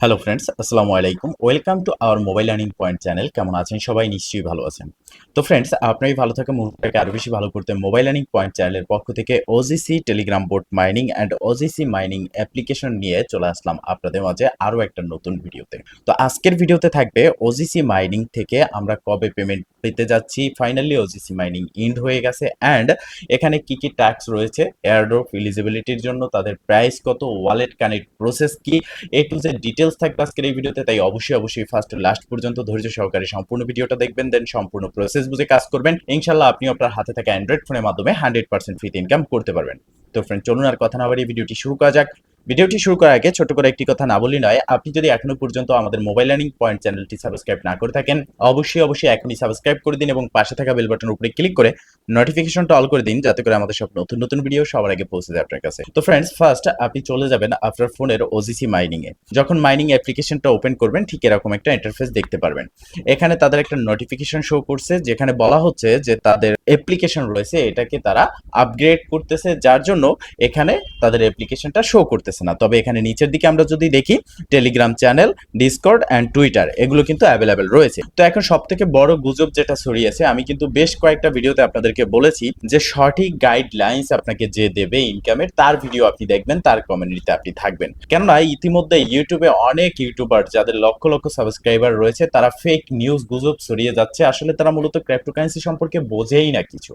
Hello friends আসসালামু আলাইকুম। Welcome to our mobile earning point channel কেমন আছেন সবাই? নিশ্চয়ই ভালো আছেন। তো ফ্রেন্ডস আপনারই ভালো থাকা মুহূর্তটাকে আরও বেশি ভালো করতে মোবাইল আর্নিং পয়েন্ট চ্যানেলের পক্ষ থেকে OGC Telegram board mining and OGC mining application নিয়ে চলে আসলাম আপনাদের মাঝে আরও একটা নতুন ভিডিওতে। তো আজকের ভিডিওতে থাকবে ওজিসি মাইনিং থেকে আমরা কবে পেমেন্ট পেতে যাচ্ছি? ফাইনালি ওজিসি মাইনিং ইন্ড হয়ে গেছে অ্যান্ড এখানে কি কি ট্যাক্স রয়েছে? এয়ারড্রপ এলিজিবিলিটির জন্য তাদের প্রাইস কত? ওয়ালেট কানেক্ট প্রসেস কি? এ টু জেড ডিটেলস থাকবে আজকের এই ভিডিওতে, তাই অবশ্যই অবশ্যই ফার্স্ট লাস্ট পর্যন্ত ধৈর্য সহকারে সম্পূর্ণ ভিডিওটা দেখবেন দেন সম্পূর্ণ প্রসেস বুঝে কাজ করবেন। ইনশাল্লাহ আপনি আপনার হাতে থাকা অ্যান্ড্রয়েড ফোনের মাধ্যমে হান্ড্রেড পার্সেন্ট ফ্রিতে ইনকাম করতে পারবেন। তো ফ্রেন্ড চলুন আর কথা না বাড়িয়ে ভিডিওটি শুরু করা যাক। ভিডিওটি শুরু করার আগে ছোট করে একটি কথা না বলি নয়, আপনি যদি এখনও পর্যন্ত আমাদের মোবাইল লার্নিং পয়েন্ট চ্যানেলটি সাবস্ক্রাইব না করে থাকেন, অবশ্যই অবশ্যই এখনই সাবস্ক্রাইব করে দিন এবং পাশে থাকা বেল বাটনের উপরে ক্লিক করে নোটিফিকেশনটা অল করে দিন, যাতে করে আমাদের সব নতুন নতুন ভিডিও সবার আগে পৌঁছে যায় আপনার কাছে। তো ফ্রেন্ডস ফার্স্ট আপনি চলে যাবেন আপনার ফোনের ওজিসি মাইনিং এ। যখন মাইনিং অ্যাপ্লিকেশনটা ওপেন করবেন, ঠিক এরকম একটা ইন্টারফেস দেখতে পারবেন। এখানে তাদের একটা নোটিফিকেশন শো করছে, যেখানে বলা হচ্ছে যে তাদের অ্যাপ্লিকেশন রয়েছে, এটাকে তারা আপগ্রেড করতেছে, যার জন্য এখানে তাদের অ্যাপ্লিকেশনটা শো করতেছে। না। তবে এখানে নিচের দিকে আমরা যদি দেখি Telegram channel Discord and Twitter এগুলো কিন্তু অ্যাভেলেবেল রয়েছে। তো এখন সব থেকে বড় গুজব যেটা ছড়িয়েছে, আমি কিন্তু বেশ কয়েকটা ভিডিওতে আপনাদেরকে বলেছি যে সঠিক গাইডলাইন্স আপনাকে যে দেবে ইনকামের তার ভিডিও আপনি দেখবেন, তার কমিউনিটিতে আপনি থাকবেন। কেননা ইতিমধ্যে ইউটিউবে অনেক ইউটিউবার যাদের লক্ষ লক্ষ সাবস্ক্রাইবার রয়েছে, তারা ফেক নিউজ গুজব ছড়িয়ে যাচ্ছে। আসলে তারা মূলত ক্রিপ্টোকারেন্সি সম্পর্কে বোঝেই না কিছু।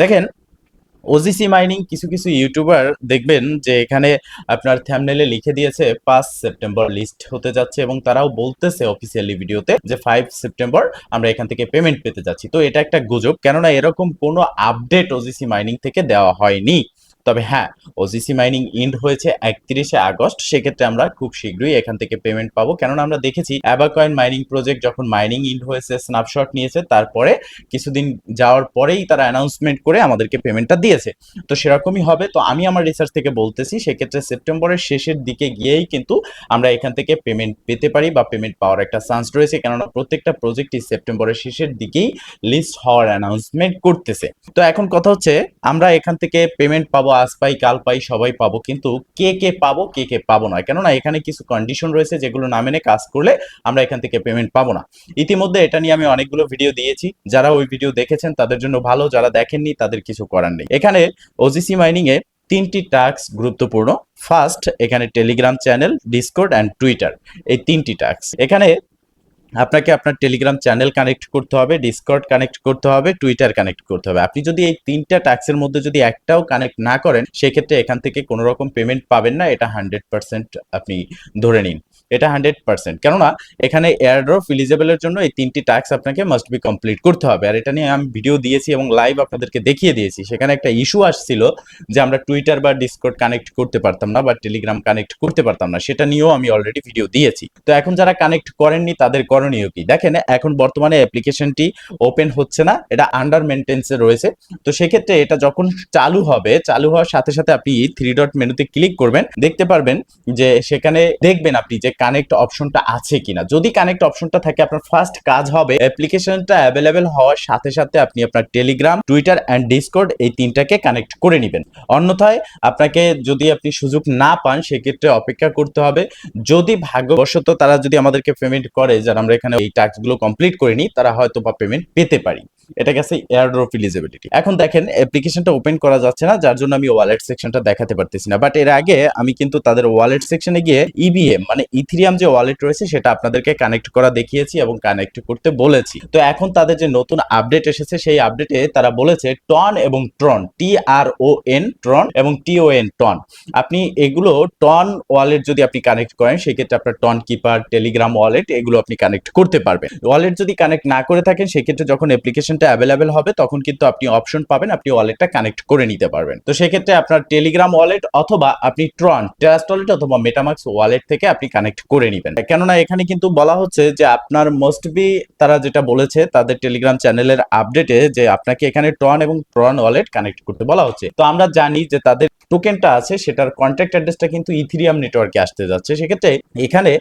দেখেন ওজিসি মাইনিং কিছু কিছু ইউটিউবার দেখবেন যে এখানে আপনার থ্যামনেলে লিখে দিয়েছে, পাঁচ সেপ্টেম্বর লিস্ট হতে যাচ্ছে এবং তারাও বলতেছে অফিসিয়ালি ভিডিওতে যে ফাইভ সেপ্টেম্বর আমরা এখান থেকে পেমেন্ট পেতে যাচ্ছি। তো এটা একটা গুজব। কেননা এরকম কোনো আপডেট ওজিসি মাইনিং থেকে দেওয়া হয়নি। তবে হ্যাঁ ওজিসি মাইনিং ইন্ড হয়েছে একত্রিশে আগস্ট, সেক্ষেত্রে আমরা খুব শীঘ্রই এখান থেকে পেমেন্ট পাবো। কেননা আমরা দেখেছি অ্যাবাকয়েন মাইনিং প্রজেক্ট যখন মাইনিং ইন্ড হয়েছে স্ন্যাপশট নিয়েছে, তারপরে কিছুদিন যাওয়ার পরেই তারা অ্যানাউন্সমেন্ট করে আমাদেরকে পেমেন্টটা দিয়েছে। তো সেরকমই হবে। তো আমি আমার রিসার্চ থেকে বলতেছি, সেক্ষেত্রে সেপ্টেম্বরের শেষের দিকে গিয়েই কিন্তু আমরা এখান থেকে পেমেন্ট পেতে পারি বা পেমেন্ট পাওয়ার একটা চান্স রয়েছে। কেননা প্রত্যেকটা প্রজেক্টই সেপ্টেম্বরের শেষের দিকেই লিস্ট হওয়ার অ্যানাউন্সমেন্ট করতেছে। তো এখন কথা হচ্ছে, আমরা এখান থেকে পেমেন্ট পাবো আজ পাই কাল পাই সবাই পাবো, কিন্তু কে কে পাবো, কে কে পাবো না কেননা এখানে কিছু কন্ডিশন রয়েছে যেগুলো না মেনে কাজ করলে আমরা এখান থেকে পেমেন্ট পাবো না। ইতিমধ্যে এটা নিয়ে আমি অনেকগুলো ভিডিও দিয়েছি। যারা ওই ভিডিও দেখেছেন, তাদের জন্য ভালো। যারা দেখেননি, তাদের কিছু করার নেই। এখানে ওজিসি মাইনিং এ তিনটি টাস্ক গুরুত্বপূর্ণ। ফার্স্ট এখানে Telegram channel Discord and Twitter এই তিনটি টাস্ক এখানে আপনাকে আপনার টেলিগ্রাম চ্যানেল কানেক্ট করতে হবে ডিসকর্ড কানেক্ট করতে হবে টুইটার কানেক্ট করতে হবে। আপনি যদি এই তিনটা ট্যাক্সের মধ্যে যদি একটাও কানেক্ট না করেন, সেক্ষেত্রে এখান থেকে কোনো রকম পেমেন্ট পাবেন না। এটা হান্ড্রেড পার্সেন্ট আপনি ধরে নিন। এটা হান্ড্রেড পার্সেন্ট কেননা, এখানে এয়ারড্রপ এলিজেবলের জন্য এই তিনটি ট্যাক্স আপনাকে মাস্ট বি কমপ্লিট করতে হবে। আর এটা নিয়ে আমি ভিডিও দিয়েছি এবং লাইভ আপনাদেরকে দেখিয়ে দিয়েছি। সেখানে একটা ইস্যু আসছিল যে আমরা টুইটার বা ডিসকোড কানেক্ট করতে পারতাম না বা টেলিগ্রাম কানেক্ট করতে পারতাম না। সেটা নিয়েও আমি অলরেডি ভিডিও দিয়েছি। তো এখন যারা কানেক্ট করেননি, তাদের করণীয় কি? দেখেন, এখন বর্তমানে অ্যাপ্লিকেশনটি ওপেন হচ্ছে না, এটা আন্ডার মেনটেন্সে রয়েছে। তো সেক্ষেত্রে এটা যখন চালু হবে, চালু হওয়ার সাথে সাথে আপনি থ্রি ডট মেনুতে ক্লিক করবেন। দেখতে পারবেন যে সেখানে দেখবেন আপনি যে কানেক্ট অপশনটা আছে কিনা। যদি কানেক্ট অপশনটা থাকে, আপনার ফার্স্ট কাজ হবে অ্যাপ্লিকেশনটা অ্যাভেলেবেল হওয়ার সাথে সাথে আপনি আপনার টেলিগ্রাম টুইটার অ্যান্ড ডিসকোড এই তিনটাকে কানেক্ট করে নেবেন। অন্যথায় আপনাকে যদি আপনি সুযোগ না পান, সেক্ষেত্রে অপেক্ষা করতে হবে। যদি ভাগ্যবশত তারা যদি আমাদেরকে পেমেন্ট করে, যারা আমরা এখানে এই টাস্কগুলো কমপ্লিট করিনি, তারা হয়তো বা পেমেন্ট পেতে পারি। এটা গেছে এয়ারড্রপ এলিজিবিলিটি এখন দেখেন অ্যাপ্লিকেশনটা ওপেন করা যাচ্ছে না, যার জন্য আমি ওয়ালেট সেকশনটা দেখাতে পারতেছি না। বাট এর আগে আমি কিন্তু তাদের ওয়ালেট সেকশনে গিয়ে ইবিএম মানে ইথিরিয়াম যে ওয়ালেট রয়েছে, সেটা আপনাদেরকে কানেক্ট করা দেখিয়েছি এবং কানেক্ট করতে বলেছি। তো এখন তাদের যে নতুন আপডেট এসেছে, সেই আপডেটে তারা বলেছে টন এবং Tron T R O N Tron এবং টি ও এন টন আপনি এগুলো টন ওয়ালেট যদি আপনি কানেক্ট করেন, সেক্ষেত্রে আপনার টন কিপার টেলিগ্রাম ওয়ালেট এগুলো আপনি কানেক্ট করতে পারবেন। ওয়ালেট যদি কানেক্ট না করে থাকেন, সেক্ষেত্রে যখন অ্যাপ্লিকেশনটা অ্যাভেলেবেল হবে, তখন কিন্তু আপনি অপশন পাবেন, আপনি ওয়ালেটটা কানেক্ট করে নিতে পারবেন। তো সেক্ষেত্রে আপনার টেলিগ্রাম ওয়ালেট অথবা আপনি ট্রন ট্রাস্ট ওয়ালেট অথবা মেটামাক্স ওয়ালেট থেকে আপনি কানেক্ট করে নেবেন। কেননা এখানে কিন্তু বলা হচ্ছে যে আপনার মোস্ট বি তারা যেটা বলেছে, তাদের টেলিগ্রাম চ্যানেলের আপডেটে যে আপনাকে এখানে ট্রন এবং ট্রন ওয়ালেট কানেক্ট করতে বলা হচ্ছে। তো আমরা জানি যে তাদের টোকেনটা আছে, সেটার কন্ট্যাক্ট অ্যাড্রেসটা কিন্তু ইথিরিয়াম নেটওয়ার্কে আসতে যাচ্ছে। সেক্ষেত্রে এখানে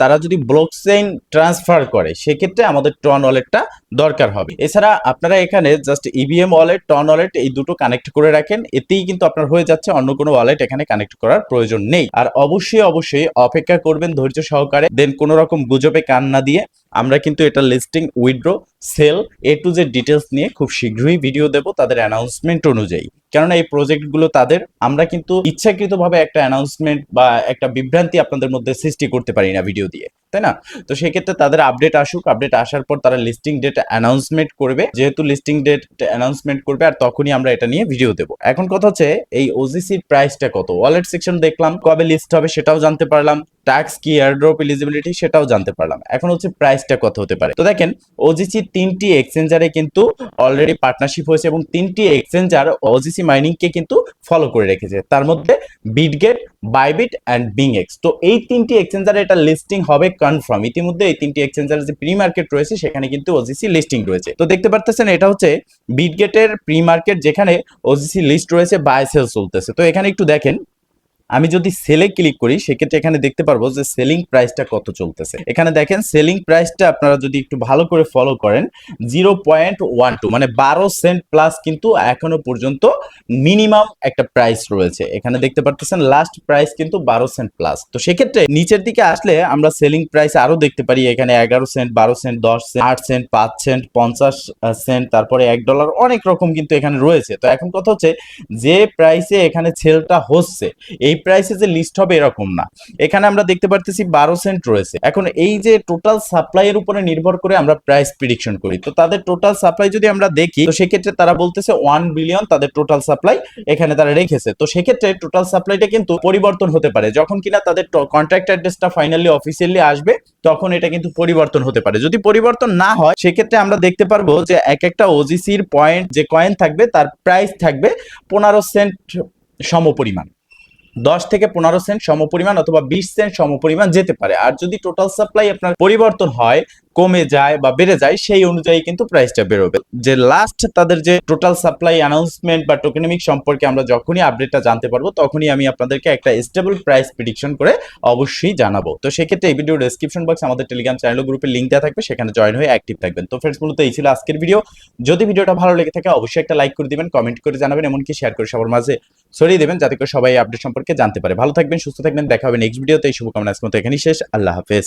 তারা যদি ব্লক চেইন ট্রান্সফার করে, সেক্ষেত্রে আমাদের টন ওয়ালেটটা দরকার হবে। এছাড়া আপনারা এখানে just EVM wallet Ton wallet এই দুটো কানেক্ট করে রাখেন। এতেই কিন্তু আপনার হয়ে যাচ্ছে, অন্য কোনো ওয়ালেট এখানে কানেক্ট করার প্রয়োজন নেই। আর অবশ্যই অবশ্যই অপেক্ষা করবেন ধৈর্য সহকারে। দেন কোনো রকম গুজবে কান না দিয়ে আমরা কিন্তু এটা listing withdraw sell A to Z details নিয়ে খুব শীঘ্রই ভিডিও দেব তাদের অ্যানাউন্সমেন্ট অনুযায়ী। কেননা এই প্রজেক্টগুলো তাদের, আমরা কিন্তু ইচ্ছাকৃতভাবে একটা অ্যানাউন্সমেন্ট বা একটা বিভ্রান্তি আপনাদের মধ্যে সৃষ্টি করতে পারি না ভিডিও দিয়ে। তাই না? তো সেক্ষেত্রে তাদের আপডেট আসুক আপডেট আসার পর তারা লিস্টিং ডেট অ্যানাউন্সমেন্ট করবে। যেহেতু লিস্টিং ডেট অ্যানাউন্সমেন্ট করবে আর তখনই আমরা এটা নিয়ে ভিডিও দেব। এখন কথা হচ্ছে, এই ওজিসির প্রাইসটা কত? ওয়ালেট সেকশন দেখলাম, কবে লিস্ট হবে সেটাও জানতে পারলাম। ট্যাক্স কি এয়ারড্রপ এলিজিবিলিটি সেটাও জানতে পারলাম। এখন হচ্ছে প্রাইসটা কত হতে পারে? তো দেখেন ওজিসি তিনটি এক্সচেঞ্জারে কিন্তু অলরেডি পার্টনারশিপ হয়েছে এবং তিনটি এক্সচেঞ্জার ওজিসি মাইনিং কে কিন্তু ফলো করে রেখেছে। তার মধ্যে বিটগেট বাইবিট অ্যান্ড বিংএক্স তো এই তিনটি এক্সচেঞ্জারে এটা লিস্টিং হবে কনফার্ম ইতিমধ্যে এই তিনটি এক্সচেঞ্জের যে প্রি মার্কেট রয়েছে, সেখানে কিন্তু ওজিসি লিস্টিং রয়েছে। তো দেখতে পারতেছেন, এটা হচ্ছে বিটগেটের প্রি মার্কেট যেখানে ওজিসি লিস্ট রয়েছে বাই সেল চলতেছে। তো এখানে একটু দেখেন আমি যদি সেলে ক্লিক করি, সেক্ষেত্রে এখানে দেখতে পারব যে সেলিং প্রাইসটা কত চলতেছে। এখানে দেখেন সেলিং প্রাইসটা আপনারা যদি একটু ভালো করে ফলো করেন জিরো পয়েন্ট ওয়ান টু মানে বারো সেন্ট প্লাস কিন্তু এখনও পর্যন্ত মিনিমাম একটা প্রাইস রয়েছে। এখানে দেখতে পারতেছেন লাস্ট প্রাইস কিন্তু বারো সেন্ট প্লাস তো সেক্ষেত্রে নিচের দিকে আসলে আমরা সেলিং প্রাইস আরও দেখতে পারি। এখানে এগারো সেন্ট বারো সেন্ট দশ সেন্ট আট সেন্ট পাঁচ সেন্ট পঞ্চাশ সেন্ট তারপরে এক ডলার অনেক রকম কিন্তু এখানে রয়েছে। তো এখন কথা হচ্ছে যে প্রাইসে এখানে সেলটা হচ্ছে, এই প্রাইসে যে লিস্ট হবে এরকম না। এখানে আমরা দেখতে পারতেছি বারো সেন্ট রয়েছে। এখন এই যে টোটাল সাপ্লাই এর উপরে নির্ভর করে আমরা প্রাইস প্রিডিকশন করি। তো তাদের টোটাল সাপ্লাই যদি আমরা দেখি, তো সেক্ষেত্রে তারা বলতেছে ওয়ান বিলিয়ন তাদের টোটাল সাপ্লাই এখানে তারা রেখেছে। তো সেক্ষেত্রে টোটাল সাপ্লাইটা কিন্তু পরিবর্তন হতে পারে। যখন কিনা তাদের কন্ট্রাক্ট অ্যাড্রেসটা ফাইনালি অফিসিয়ালি আসবে, তখন এটা কিন্তু পরিবর্তন হতে পারে। যদি পরিবর্তন না হয়, সেক্ষেত্রে আমরা দেখতে পারব যে এক একটা ওজিসির পয়েন্ট যে কয়েন থাকবে, তার প্রাইস থাকবে পনেরো সেন্ট সমপরিমাণ। দশ থেকে পনেরো সেন্ট সমপরিমাণ অথবা বিশ সেন্ট সমপরিমাণ যেতে পারে। আর যদি টোটাল সাপ্লাই আপনার পরিবর্তন হয়, কমে যায় বা বেড়ে যায়, সেই অনুযায়ী কিন্তু প্রাইসটা বেরোবে। যে লাস্ট তাদের যে টোটাল সাপ্লাই অ্যানাউন্সমেন্ট বা টোকেনমিক সম্পর্কে আমরা যখনই আপডেটটা জানতে পারব, তখনই আমি আপনাদেরকে একটা স্টেবল প্রাইস প্রিডিকশন করে অবশ্যই জানাব। তো সেক্ষেত্রে এই ভিডিও ডেসক্রিপশন বক্স আমাদের টেলিগ্রাম চ্যানেল গ্রুপের লিঙ্ক দেওয়া থাকবে, সেখানে জয়েন হয়ে অ্যাক্টিভ থাকবেন। তো ফ্রেন্ডস মূলত এই ছিল আজকের ভিডিও যদি ভিডিওটা ভালো লেগে থাকে, অবশ্যই একটা লাইক করে দিবেন কমেন্ট করে জানাবেন, এমনকি শেয়ার করে সবার মাঝে। ছড়িয়ে দেবেন যাতে করে সবাই আপডেট সম্পর্কে জানতে পারে। ভালো থাকবেন, সুস্থ থাকবেন, দেখা হবে নেক্সট ভিডিওতে এই শুভকামনা আজকে এখানেই শেষ। আল্লাহ হাফেজ।